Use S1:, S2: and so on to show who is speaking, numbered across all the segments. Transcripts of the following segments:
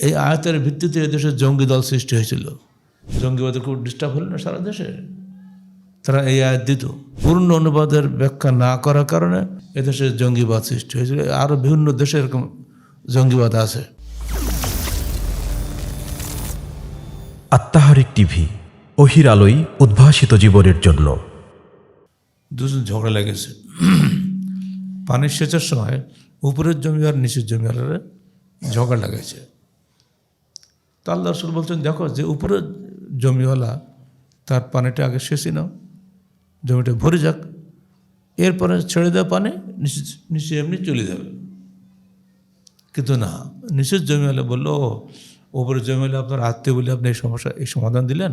S1: এই আয়াতের ভিত্তিতে এদেশে জঙ্গি দল সৃষ্টি হয়েছিল। জঙ্গিবাদের খুব ডিস্টার্ব হলো না সারা দেশে? তারা এই আয়াত দিত। পূর্ণ অনুবাদের ব্যাখ্যা না করার কারণে এদেশে জঙ্গিবাদ সৃষ্টি হয়েছিল। আরও বিভিন্ন দেশে এরকম জঙ্গিবাদ আছে।
S2: আত্মাহারিক টিভি অহির আলোই উদ্ভাসিত জীবনের জন্য।
S1: দুজন ঝগড়া লেগেছে। পানির সেচের সময় উপরের জমি আর নিচের জমি আর ঝগড়া লেগেছে তা আল্লাহ রসুল বলছেন দেখো যে উপরের জমিওয়ালা তার পানিটা আগে সেচি নাও জমিটা ভরে যাক এরপরে ছেড়ে দেওয়া পানি নিচে নিচে এমনি চলে যাবে। কিন্তু না নিচের জমিওয়ালা বলল "ও, উপরের জমিওয়ালা আপনার আত্মীয় বলে আপনি এই সমস্যা এই সমাধান দিলেন?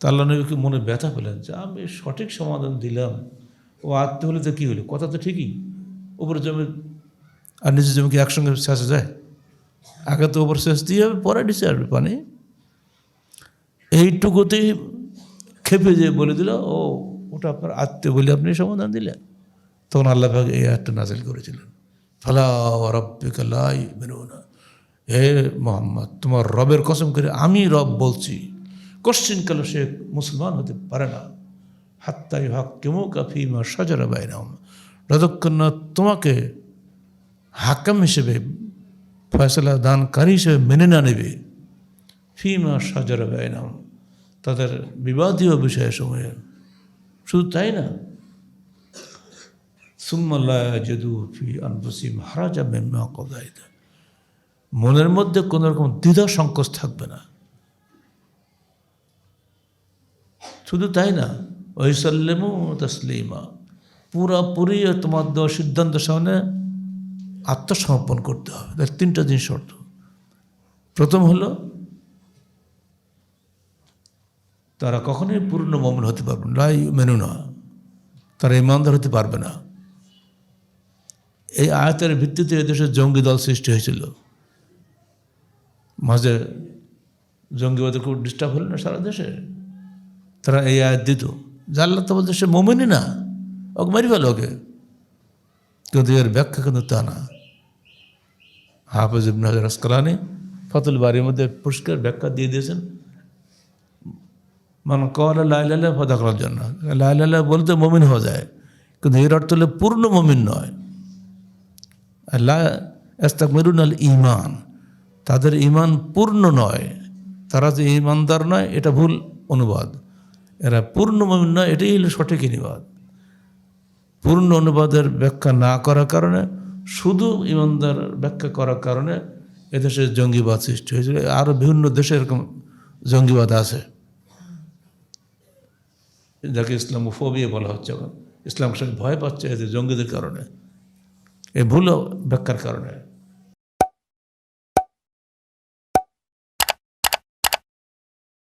S1: তা আল্লাহ নবীকে মনে ব্যথা পেলেন যে আমি সঠিক সমাধান দিলাম ও আত্মীয় হলে তো কী হলো? কথা তো ঠিকই উপরে জমি আর নিচের জমি কি একসঙ্গে শেষে যায়? আগে তো ওপর শেষ দিয়ে হবে পরে নিচে আসবে পানি এইটুকুতেই খেপে যে বলে দিল, ও, ওটা আপনার আত্মীয় বলে আপনি সমাধান দিলেন। তখন আল্লাহ ভাগ এই আয়াতটা নাজিল করেছিলেন। ফালা রব্বিকালাই বেরোনা হে মোহাম্মদ, তোমার রবের কসম করে আমি রব বলছি কোশ্চিন কালো সে মুসলমান হতে পারে না। হাত্তাই হক কেমো কাফিমা সাজারা বাইনাম যতক্ষণ না তোমাকে হাকাম হিসেবে ফয়সলা দানকারী হিসেবে মেনে না নেবে। ফিমা সাজারা বাইনাম তাদের বিবাদীয় বিষয় সময়ে শুধু তাই না? সুম্মাল্লাহ যদু ফি আনফুসিম হারাজা মেম্মা কদাইদা মনের মধ্যে কোনো রকম দ্বিধা সংকোচ থাকবে না। শুধু তাই না? ওইসাল্লেমু তসলিমা। পুরাপুরি তোমার দেওয়া সিদ্ধান্ত সামনে আত্মসমর্পণ করতে হবে। তার তিনটা জিনিস শর্ত। প্রথম হলো, তারা কখনোই পূর্ণ মমন হতে পারবে না মেনু না তারা ইমানদার হতে পারবে না। এই আয়তের ভিত্তিতে এদেশে জঙ্গি দল সৃষ্টি হয়েছিল। মাঝে জঙ্গিবাদের খুব ডিস্টার্ব হলো না সারা দেশে? তারা এই আয়াত দিত। জানলা তো বলতে সে মোমেনি না। ওকে মারি ফেলো ওকে। কিন্তু এর ব্যাখ্যা কিন্তু তা না। হাফেজ ইবন হাজার আসকালানি ফতুল বাড়ির মধ্যে পুরস্কার ব্যাখ্যা দিয়ে দিয়েছেন। মানে কলা লাইলাল্লাহ ফদা করার জন্য লাইলাল্লাহ বলতে মমিন হওয়া যায়, কিন্তু এর অর্থ হলে পূর্ণ মমিন নয়। আল্লাহ এস্তাকমেরুন আল ইমান তাদের ইমান পূর্ণ নয়, তারা যে ইমানদার নয়, এটা ভুল অনুবাদ। এরা পূর্ণ মমিন নয়, এটাই হলো সঠিক অনুবাদ। পূর্ণ অনুবাদের ব্যাখ্যা না করার কারণে শুধু ইমানদার ব্যাখ্যা করার কারণে এদেশে জঙ্গিবাদ সৃষ্টি হয়েছিল আরও বিভিন্ন দেশে এরকম জঙ্গিবাদ আছে। যাকে ইসলাম ইসলামোফোবিয়া বলা হচ্ছে। এখন ইসলাম সঙ্গে ভয় পাচ্ছে এদের জঙ্গিদের কারণে। এই ভুল ব্যাখ্যার কারণে।